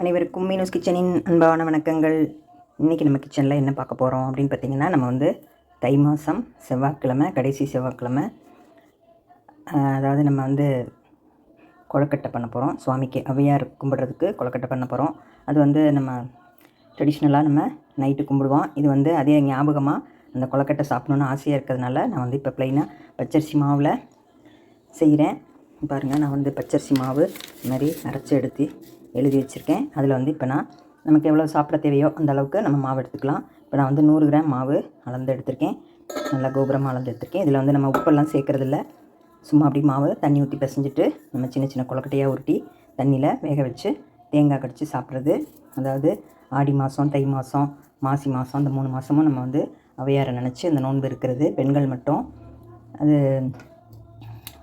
அனைவருக்கும் மீனூஸ் கிச்சனின் அன்பான வணக்கங்கள். இன்றைக்கி நம்ம கிச்சனில் என்ன பார்க்க போகிறோம் அப்படின்னு பார்த்தீங்கன்னா நம்ம வந்து தை மாதம் செவ்வாய்க்கிழமை கடைசி செவ்வாய்க்கிழமை. அதாவது நம்ம வந்து கொழுக்கட்டை பண்ண போகிறோம் சுவாமிக்கு அவையார் கும்பிட்றதுக்கு கொழுக்கட்டை பண்ண போகிறோம் அது வந்து நம்ம ட்ரெடிஷ்னலாக நம்ம நைட்டு கும்பிடுவோம். இது வந்து அதே ஞாபகமாக அந்த கொழக்கட்டை சாப்பிடணுன்னு ஆசையாக இருக்கிறதுனால நான் வந்து இப்போ ப்ளைனாக பச்சரிசி மாவில் செய்கிறேன் பாருங்கள் நான் வந்து பச்சரிசி மாவு இந்த மாதிரி அரைச்சி எடுத்து எழுதி வச்சுருக்கேன். அதில் வந்து இப்போ நான் நமக்கு எவ்வளோ சாப்பிட தேவையோ அந்த அளவுக்கு நம்ம மாவு எடுத்துக்கலாம். இப்போ நான் வந்து நூறு கிராம் மாவு அளந்து எடுத்திருக்கேன். நல்லா கோபுரமாக அளந்து எடுத்திருக்கேன். இதில் வந்து நம்ம உப்பெல்லாம் சேர்க்குறதில்ல. சும்மா அப்படி மாவு தண்ணி ஊற்றி பிசைஞ்சிட்டு நம்ம சின்ன சின்ன கொலக்கட்டையாக உருட்டி தண்ணியில் வேக வச்சு தேங்காய் கடிச்சு சாப்பிட்றது. அதாவது ஆடி மாதம் தை மாதம் மாசி மாதம் அந்த மூணு மாதமும் நம்ம வந்து அவையாரை நினச்சி அந்த நோன்பு இருக்கிறது. பெண்கள் மட்டும். அது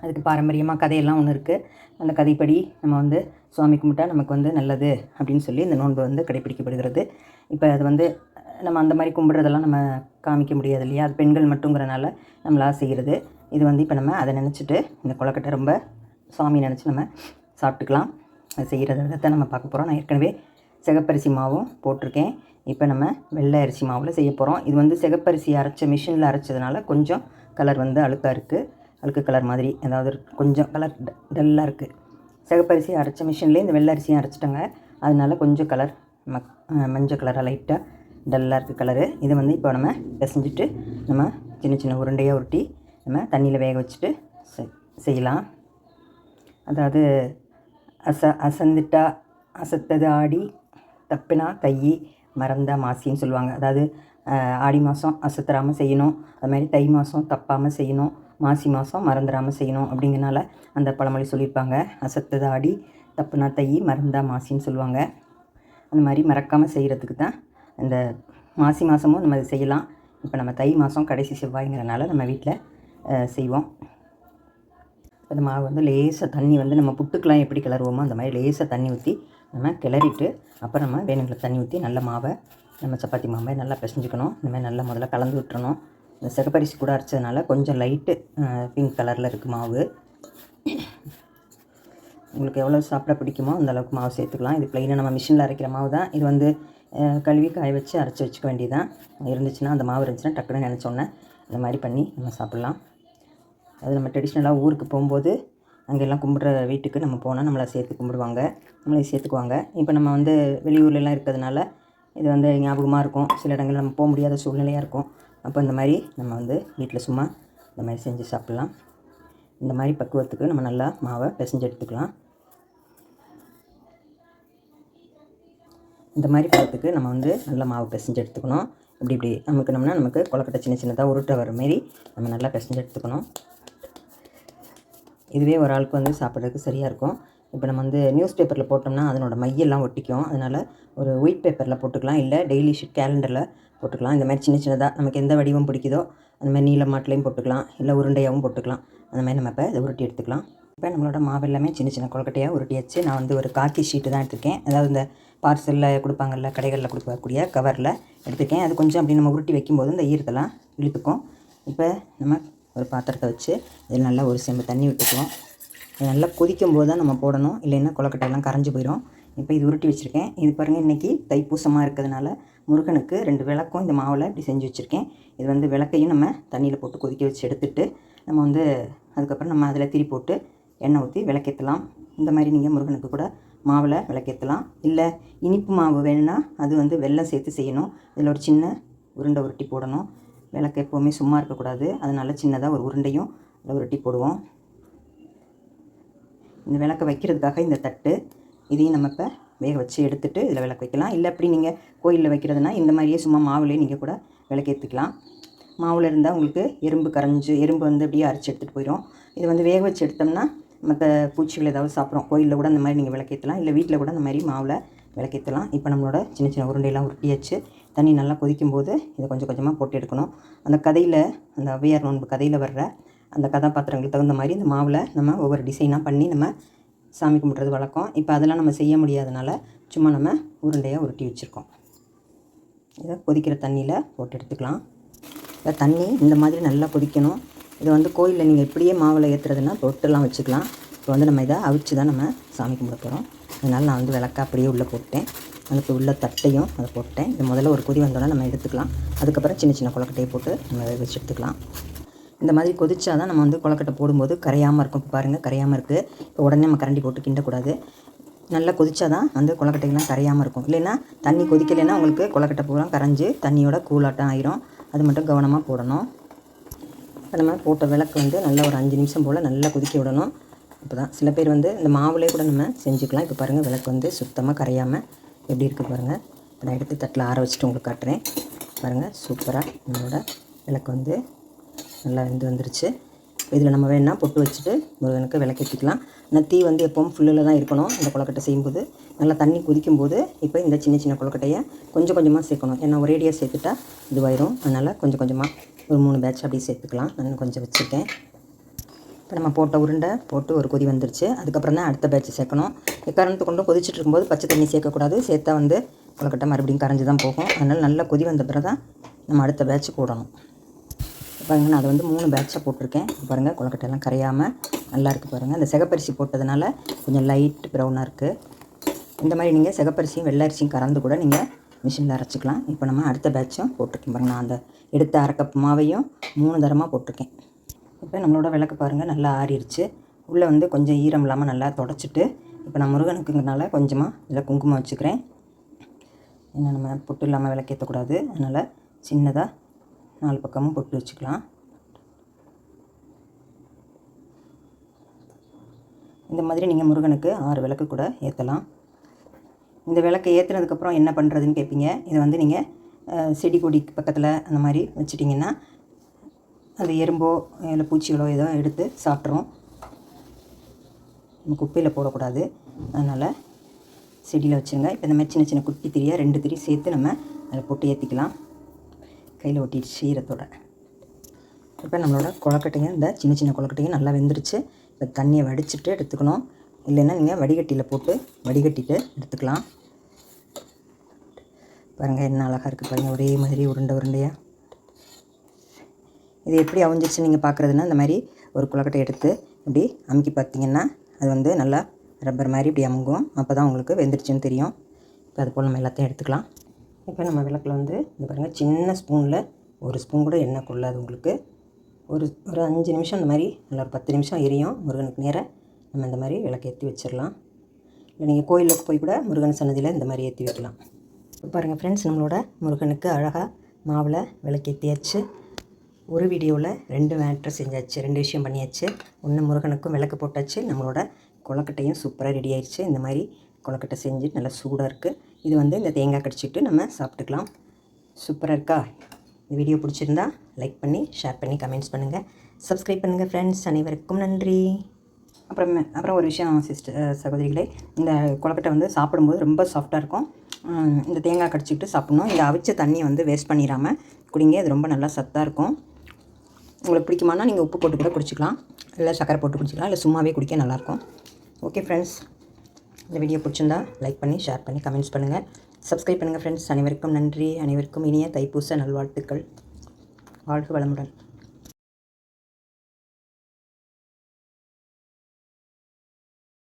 அதுக்கு பாரம்பரியமாக கதையெல்லாம் ஒன்று இருக்குது அந்த கதைப்படி நம்ம வந்து சுவாமி கும்பிட்டா நமக்கு வந்து நல்லது அப்படின்னு சொல்லி இந்த நோன்பு வந்து கடைப்பிடிக்கப்படுகிறது. இப்போ அது வந்து நம்ம அந்த மாதிரி கும்பிட்றதெல்லாம் நம்ம காமிக்க முடியாது இல்லையா? அது பெண்கள் மட்டுங்கிறனால நம்மளா செய்கிறது இது வந்து இப்போ நம்ம அதை நினச்சிட்டு இந்த கொலக்கட்டை ரொம்ப சுவாமி நினச்சி நம்ம சாப்பிட்டுக்கலாம். அது செய்கிறத தான் நம்ம பார்க்க போகிறோம் நான் ஏற்கனவே சிகப்பரிசி மாவும் போட்டிருக்கேன். இப்போ நம்ம வெள்ளை அரிசி மாவில் செய்ய போகிறோம் இது வந்து சிகப்பரிசி அரைச்ச மிஷினில் அரைச்சதுனால கொஞ்சம் கலர் வந்து அழுக்காக இருக்குது அழுக்கு கலர் மாதிரி ஏதாவது கொஞ்சம் கலர் டல்லாக இருக்குது சிகப்பரிசி அரைச்ச மிஷின்லேயே இந்த வெள்ளை அரிசியும் அரைச்சிட்டாங்க. அதனால கொஞ்சம் கலர் மக் மஞ்சள் கலராக லைட்டாக டல்லாக இருக்குது கலரு இதை வந்து இப்போ நம்ம பிசைஞ்சிட்டு நம்ம சின்ன சின்ன உருண்டையாக உருட்டி நம்ம தண்ணியில் வேக வச்சுட்டு செய்யலாம். அதாவது அச அசந்துட்டா அசத்தது ஆடி தப்பினா தையி மறந்தா மாசின்னு சொல்லுவாங்க. அதாவது ஆடி மாதம் அசத்துறாமல் செய்யணும். அது மாதிரி தை மாதம் தப்பாமல் செய்யணும். மாசி மாதம் மறந்துடாமல் செய்யணும் அப்படிங்கிறனால அந்த பழமொழி சொல்லியிருப்பாங்க அசத்தது ஆடி தப்புனா தை மறந்தா மாசின்னு சொல்லுவாங்க. அந்த மாதிரி மறக்காமல் செய்கிறதுக்கு தான் இந்த மாசி மாதமும் நம்ம அதை செய்யலாம். இப்போ நம்ம தை மாதம் கடைசி செவ்வாய்ங்கிறனால நம்ம வீட்டில் செய்வோம். அந்த மாவு வந்து லேசாக தண்ணி வந்து நம்ம புட்டுக்கெலாம் எப்படி கிளறுவோமோ அந்த மாதிரி லேசாக தண்ணி ஊற்றி நம்ம கிளறிட்டு அப்புறம் நம்ம வேணுங்கிற தண்ணி ஊற்றி நல்ல மாவை நம்ம சப்பாத்தி மாவை நல்லா பிசைஞ்சுக்கணும். இந்த மாதிரி நல்லா முதல்ல கலந்து விட்டுறணும். இந்த சிகப்பரிசி கூட அரைச்சதுனால கொஞ்சம் லைட்டு பிங்க் கலரில் இருக்குது மாவு. உங்களுக்கு எவ்வளோ சாப்பிட பிடிக்குமோ அந்த அளவுக்கு மாவு சேர்த்துக்கலாம். இது ப்ளைனாக நம்ம மிஷினில் அரைக்கிற மாவு தான். இது வந்து கழுவி காய வச்சு அரைச்சி வச்சுக்க வேண்டியதான் இருந்துச்சுன்னா அந்த மாவு இருந்துச்சுன்னா டக்குன்னு நினச்சோன்னே இந்த மாதிரி பண்ணி நம்ம சாப்பிட்லாம். அது நம்ம ட்ரெடிஷ்னலாக ஊருக்கு போகும்போது அங்கெல்லாம் கும்பிட்ற வீட்டுக்கு நம்ம போனால் நம்மளை சேர்த்து கும்பிடுவாங்க. நம்மளே சேர்த்துக்குவாங்க. இப்போ நம்ம வந்து வெளியூர்லலாம் இருக்கிறதுனால இது வந்து ஞாபகமாக இருக்கும். சில இடங்கள் நம்ம போக முடியாத சூழ்நிலையாக இருக்கும். அப்போ இந்த மாதிரி நம்ம வந்து வீட்டில் சும்மா இந்த மாதிரி செஞ்சு சாப்பிட்லாம். இந்த மாதிரி பக்குவத்துக்கு நம்ம நல்லா மாவை பிசைஞ்சு எடுத்துக்கலாம். இந்த மாதிரி பதத்துக்கு நம்ம வந்து நல்ல மாவு பிசைஞ்சு எடுத்துக்கணும். இப்படி இப்படி நமக்கு நம்மனா நமக்கு கொலக்கட்டை சின்ன சின்னதாக உருட்டை வர மாரி நம்ம நல்லா பிசைஞ்சு எடுத்துக்கணும். இதுவே ஒரு ஆளுக்கு வந்து சாப்பிட்றதுக்கு சரியாக இருக்கும். இப்போ நம்ம வந்து நியூஸ் பேப்பரில் போட்டோம்னா அதனோட மையெல்லாம் ஒட்டிக்கும். அதனால் ஒரு ஒயிட் பேப்பரில் போட்டுக்கலாம் இல்லை டெய்லி ஷீட் கேலண்டரில் போட்டுக்கலாம். இந்த மாதிரி சின்ன சின்னதாக நமக்கு எந்த வடிவம் பிடிக்குதோ அந்த மாதிரி நீல மாட்டிலையும் போட்டுக்கலாம் இல்லை உருண்டையாகவும் போட்டுக்கலாம். அந்த மாதிரி நம்ம இப்போ இதை உருட்டி எடுத்துக்கலாம். இப்போ நம்மளோட மாவு எல்லாமே சின்ன சின்ன கொழுக்கட்டையாக உருட்டியாச்சு. நான் வந்து ஒரு காக்கி ஷீட்டு தான் எடுத்திருக்கேன். அதாவது இந்த பார்சலில் கொடுப்பாங்கல்ல கடைகளில் கொடுக்கக்கூடிய கவரில் எடுத்துருக்கேன். அது கொஞ்சம் அப்படி நம்ம உருட்டி வைக்கும்போது இந்த ஈரத்தெல்லாம் இழுத்துக்கும். இப்போ நம்ம ஒரு பாத்திரத்தை வச்சு இதில் நல்லா ஒரு செம்பு தண்ணி விட்டுக்குவோம். நல்லா கொதிக்கும் போது தான் நம்ம போடணும். இல்லைன்னா கொலக்கட்டையெல்லாம் கரைஞ்சி போயிடும் இப்போ இது உருட்டி வச்சுருக்கேன். இது பாருங்கள் இன்றைக்கி தைப்பூசமாக இருக்கிறதுனால முருகனுக்கு ரெண்டு விளக்கும் இந்த மாவில் இப்படி செஞ்சு வச்சுருக்கேன். இது வந்து விளக்கையும் நம்ம தண்ணியில் போட்டு கொதிக்க வச்சு எடுத்துட்டு நம்ம வந்து அதுக்கப்புறம் நம்ம அதில் திரி போட்டு எண்ணெய் ஊற்றி விளக்கேற்றலாம் இந்த மாதிரி நீங்கள் முருகனுக்கு கூட மாவில் விளக்கேற்றலாம் இல்லை இனிப்பு மாவு வேணும்னா அது வந்து வெள்ளம் சேர்த்து செய்யணும். இதில் ஒரு சின்ன உருண்டை உருட்டி போடணும். விளக்கு எப்போவுமே சும்மா இருக்கக்கூடாது. அதனால் சின்னதாக ஒரு உருண்டையும் அதில் உருட்டி போடுவோம். இந்த விளக்க வைக்கிறதுக்காக இந்த தட்டு இதையும் நம்ம இப்போ வேக வச்சு எடுத்துகிட்டு இதில் விளக்கு வைக்கலாம். இல்லை அப்படி நீங்கள் கோயிலில் வைக்கிறதுனா இந்த மாதிரியே சும்மா மாவுலேயே நீங்கள் கூட விளக்கேற்றிக்கலாம் மாவில் இருந்தால் உங்களுக்கு எறும்பு கரைஞ்சி எறும்பு வந்து அப்படியே அரைச்சி எடுத்துகிட்டு போயிடும் இது வந்து வேக வச்சு எடுத்தோம்னா மற்ற பூச்சிகள் ஏதாவது சாப்பிட்றோம் கோயிலில் கூட அந்த மாதிரி நீங்கள் விளக்கேற்றலாம் இல்லை வீட்டில் கூட அந்த மாதிரி மாவில் விளக்கேற்றலாம் இப்போ நம்மளோட சின்ன சின்ன உருண்டையெல்லாம் உருட்டியாச்சு. தண்ணி நல்லா கொதிக்கும் போது இதை கொஞ்சம் கொஞ்சமாக போட்டு எடுக்கணும். அந்த கதையில் அந்த ஔவையார் நோன்பு கதையில் வர்ற அந்த கதாபாத்திரங்களுக்கு தகுந்த மாதிரி இந்த மாவில் நம்ம ஒவ்வொரு டிசைனாக பண்ணி நம்ம சாமி கும்பிட்றது வழக்கம். இப்போ அதெல்லாம் நம்ம செய்ய முடியாதனால சும்மா நம்ம உருண்டையாக உருட்டி வச்சுருக்கோம். இதை கொதிக்கிற தண்ணியில் போட்டு எடுத்துக்கலாம். இந்த தண்ணி இந்த மாதிரி நல்லா கொதிக்கணும். இதை வந்து கோயிலில் நீங்கள் இப்படியே மாவில் ஏற்றுறதுன்னா தொட்டுலாம் வச்சுக்கலாம். இப்போ வந்து நம்ம இதை அவிச்சு தான் நம்ம சாமி கும்பிட போகிறோம் அதனால் நான் வந்து விளக்க அப்படியே உள்ளே போட்டேன். அதுக்கு உள்ள தட்டையும் அதை போட்டேன். இது முதல்ல ஒரு கொதி வந்தோடனே நம்ம எடுத்துக்கலாம். அதுக்கப்புறம் சின்ன சின்ன கொலக்கட்டையை போட்டு நம்ம வச்சு எடுத்துக்கலாம். இந்த மாதிரி கொதிச்சா தான் நம்ம வந்து கொலக்கட்டை போடும்போது கரையாமல் இருக்கும். இப்போ பாருங்கள் கரையாமல் இருக்குது இப்போ உடனே நம்ம கரண்டி போட்டு கிண்டக்கூடாது. நல்லா கொதிச்சா தான் அந்த கொலக்கட்டைகள்லாம் கரையாமல் இருக்கும். இல்லைன்னா தண்ணி கொதிக்கலைன்னா உங்களுக்கு கொலக்கட்டை பூரா கரைஞ்சி தண்ணியோட கூலாட்டம் ஆயிரும். அது மட்டும் கவனமாக போடணும். இப்போ நம்ம போட்ட விளக்கு வந்து நல்லா ஒரு அஞ்சு நிமிஷம் போல் நல்லா கொதிக்க விடணும். இப்போ தான் சில பேர் வந்து இந்த மாவுலேயே கூட நம்ம செஞ்சுக்கலாம். இப்போ பாருங்கள் விளக்கு வந்து சுத்தமாக கரையாமல் எப்படி இருக்குது பாருங்கள் இப்போ நான் எடுத்து தட்டில் ஆற வச்சுட்டு உங்களுக்கு காட்டுறேன். பாருங்கள் சூப்பராக நம்மளோட விளக்கு வந்து நல்லா வெந்து வந்துருச்சு. இதில் நம்ம வேணால் பொட்டு வச்சுட்டு முருகனுக்கு விளக்கேற்றிக்கலாம் ஆனால் தீ வந்து எப்பவும் ஃபுல்லில் தான் இருக்கணும். இந்த கொலக்கட்டை செய்யும்போது. நல்லா தண்ணி கொதிக்கும் போது இப்போ இந்த சின்ன சின்ன கொழுக்கட்டையை கொஞ்சம் கொஞ்சமாக சேர்க்கணும். ஏன்னா ஒரேடியாக சேர்த்துட்டா இதுவாயிரும். அதனால் கொஞ்சம் கொஞ்சமாக ஒரு மூணு பேட்ச் அப்படியே சேர்த்துக்கலாம். நான் கொஞ்சம் வச்சுருக்கேன். இப்போ நம்ம போட்ட உருண்டை போட்டு ஒரு கொதி வந்துருச்சு. அதுக்கப்புறம் தான் அடுத்த பேட்ச் சேர்க்கணும். எக்காரணத்து கொண்டு கொதிச்சுட்டு இருக்கும்போது பச்சை தண்ணி சேர்க்கக்கூடாது. சேர்த்தா வந்து கொலக்கட்டை மறுபடியும் கரைஞ்சி தான் போகும். அதனால் நல்லா கொதி வந்த பிறகு தான் நம்ம அடுத்த பேட்ச் போடணும். பாருங்கள் நான் அதை வந்து மூணு பேட்சாக போட்டிருக்கேன். பாருங்கள் கொலக்கட்டையெல்லாம் கரையாமல் நல்லா இருக்குது பாருங்கள் அந்த சிகப்பரிசி போட்டதுனால கொஞ்சம் லைட் ப்ரௌனாக இருக்குது இந்த மாதிரி நீங்கள் சிகப்பரிசியும் வெள்ளரிசியும் கறந்து கூட நீங்கள் மிஷினில் அரைச்சிக்கலாம். இப்போ நம்ம அடுத்த பேட்சும் போட்டிருக்கேன் பாருங்கள் நான் அந்த எடுத்த அரைக்கப் மாவையும் மூணு தரமாக போட்டிருக்கேன். இப்போ நம்மளோட விளக்கு பாருங்கள் நல்லா ஆறிடுச்சு உள்ளே வந்து கொஞ்சம் ஈரம் இல்லாமல் நல்லா தொடச்சிட்டு இப்போ நான் முருகனுக்குங்கிறனால கொஞ்சமாக இதில் குங்குமம் வச்சுக்கிறேன். ஏன்னா நம்ம பொட்டு இல்லாமல் விளக்கேற்றக்கூடாது அதனால் சின்னதாக நாலு பக்கமும் பொட்டு வச்சுக்கலாம். இந்த மாதிரி நீங்கள் முருகனுக்கு ஆறு விளக்கு கூட ஏற்றலாம் இந்த விளக்கை ஏற்றுனதுக்கப்புறம் என்ன பண்ணுறதுன்னு கேட்பீங்க இதை வந்து நீங்கள் செடி கொடி பக்கத்தில் அந்த மாதிரி வச்சிட்டிங்கன்னா அது எறும்போ இல்லை பூச்சிகளோ ஏதோ எடுத்து சாப்பிட்றோம் நம்ம குப்பையில் போடக்கூடாது. அதனால் செடியில் வச்சுருங்க. இப்போ இந்த மாதிரி சின்ன சின்ன குட்டி திரியாக ரெண்டு திரி சேர்த்து நம்ம அதில் போட்டு ஏற்றிக்கலாம் கையில் ஒட்டிட்டு சீரத்தோட. இப்போ நம்மளோட கொழக்கட்டைங்க இந்த சின்ன சின்ன கொழக்கட்டைங்க நல்லா வெந்துருச்சு. இப்போ தண்ணியை வடிச்சிட்டு எடுத்துக்கணும். இல்லைன்னா நீங்கள் வடிகட்டியில் போட்டு வடிகட்டிட்டு எடுத்துக்கலாம். பாருங்கள் என்ன அழகாக இருக்குது பாருங்கள் ஒரே மாதிரி உருண்டை உருண்டையாக இது எப்படி அவிஞ்சிச்சு நீங்கள் பார்க்குறதுன்னா இந்த மாதிரி ஒரு குளக்கட்டை எடுத்து இப்படி அமுக்கி பார்த்தீங்கன்னா அது வந்து நல்லா ரப்பர் மாதிரி இப்படி அமுங்கும். அப்போ தான் உங்களுக்கு வெந்துருச்சுன்னு தெரியும். இப்போ அது போல் நம்ம எல்லாத்தையும் எடுத்துக்கலாம். இப்போ நம்ம விளக்கில் வந்து இந்த பாருங்கள் சின்ன ஸ்பூனில் ஒரு ஸ்பூன் கூட எண்ணெய் கொள்ளாது உங்களுக்கு. ஒரு ஒரு அஞ்சு நிமிஷம் இந்த மாதிரி நல்லா ஒரு பத்து நிமிஷம் எரியும். முருகனுக்கு நேராக நம்ம இந்த மாதிரி விளக்கு ஏற்றி வச்சிடலாம். இல்லை நீங்கள் கோயிலுக்கு போய் கூட முருகன் சன்னதியில் இந்த மாதிரி ஏற்றி வைக்கலாம். இப்போ பாருங்கள் ஃப்ரெண்ட்ஸ் நம்மளோட முருகனுக்கு அழகாக மாவில் விளக்கேற்றியாச்சு ஒரு வீடியோவில் ரெண்டு மேட்ரு செஞ்சாச்சு ரெண்டு விஷயம் பண்ணியாச்சு. ஒன்று முருகனுக்கும் விளக்கு போட்டாச்சு. நம்மளோட கொழக்கட்டையும் சூப்பராக ரெடி ஆயிடுச்சு இந்த மாதிரி கொழக்கட்டை செஞ்சு நல்லா சூடாக இருக்குது இது வந்து இந்த தேங்காய் கடிச்சிட்டு நம்ம சாப்பிட்டுக்கலாம். சூப்பராக இருக்கா? இந்த வீடியோ பிடிச்சிருந்தா லைக் பண்ணி ஷேர் பண்ணி கமெண்ட்ஸ் பண்ணுங்கள் சப்ஸ்கிரைப் பண்ணுங்கள் ஃப்ரெண்ட்ஸ் அனைவருக்கும் நன்றி. அப்புறம் அப்புறம் ஒரு விஷயம் சிஸ்டர் சகோதரிகளே. இந்த கொழக்கட்டை வந்து சாப்பிடும்போது ரொம்ப சாஃப்டாக இருக்கும். இந்த தேங்காய் கடிச்சிக்கிட்டு சாப்பிட்ணும். இந்த அவிச்ச தண்ணியை வந்து வேஸ்ட் பண்ணிடாமல் குடிங்க. அது ரொம்ப நல்லா சத்தாக இருக்கும். உங்களுக்கு பிடிக்குமானா நீங்கள் உப்பு போட்டு கூட குடிச்சிக்கலாம். இல்லை சக்கரை போட்டு குடிச்சிக்கலாம். இல்லை சும்மாவே குடிக்க நல்லாயிருக்கும். ஓகே ஃப்ரெண்ட்ஸ் இந்த வீடியோ பிடிச்சிருந்தா லைக் பண்ணி ஷேர் பண்ணி கமெண்ட்ஸ் பண்ணுங்கள் சப்ஸ்கிரைப் பண்ணுங்கள் ஃப்ரெண்ட்ஸ் அனைவருக்கும் நன்றி. அனைவருக்கும் இனிய தைப்பூச நல்வாழ்த்துக்கள். வாழ்க வளமுடன்.